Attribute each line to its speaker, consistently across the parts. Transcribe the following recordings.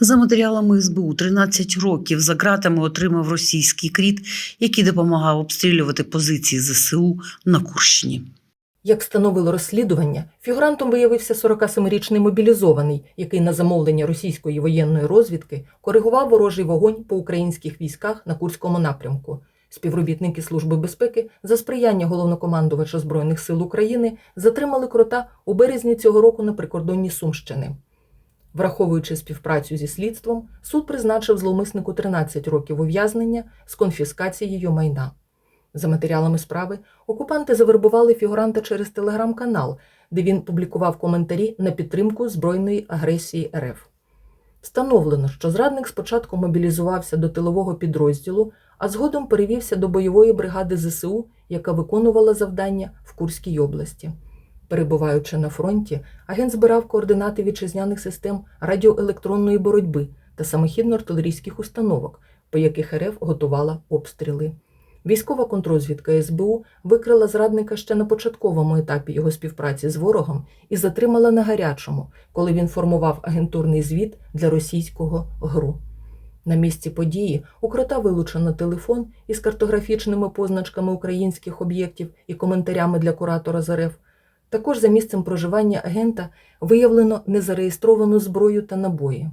Speaker 1: За матеріалами СБУ 13 років за ґратами отримав російський кріт, який допомагав обстрілювати позиції ЗСУ на Курщині.
Speaker 2: Як встановило розслідування, фігурантом виявився 47-річний мобілізований, який на замовлення російської воєнної розвідки коригував ворожий вогонь по українських військах на Курському напрямку. Співробітники Служби безпеки за сприяння головнокомандувача Збройних сил України затримали крота у березні цього року на прикордонні Сумщини. Враховуючи співпрацю зі слідством, суд призначив зловмиснику 13 років ув'язнення з конфіскацією майна. За матеріалами справи, окупанти завербували фігуранта через телеграм-канал, де він публікував коментарі на підтримку збройної агресії РФ. Встановлено, що зрадник спочатку мобілізувався до тилового підрозділу, а згодом перевівся до бойової бригади ЗСУ, яка виконувала завдання в Курській області. Перебуваючи на фронті, агент збирав координати вітчизняних систем радіоелектронної боротьби та самохідно-артилерійських установок, по яких РФ готувала обстріли. Військова контрозвідка СБУ викрила зрадника ще на початковому етапі його співпраці з ворогом і затримала на гарячому, коли він формував агентурний звіт для російського ГРУ. На місці події у крота вилучено телефон із картографічними позначками українських об'єктів і коментарями для куратора з РФ. Також за місцем проживання агента виявлено незареєстровану зброю та набої.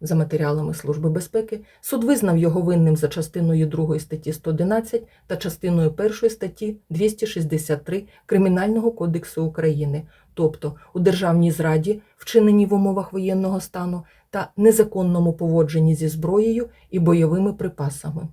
Speaker 2: За матеріалами Служби безпеки, суд визнав його винним за частиною 2 статті 111 та частиною 1 статті 263 Кримінального кодексу України, тобто у державній зраді, вчиненій в умовах воєнного стану, та незаконному поводженні зі зброєю і бойовими припасами.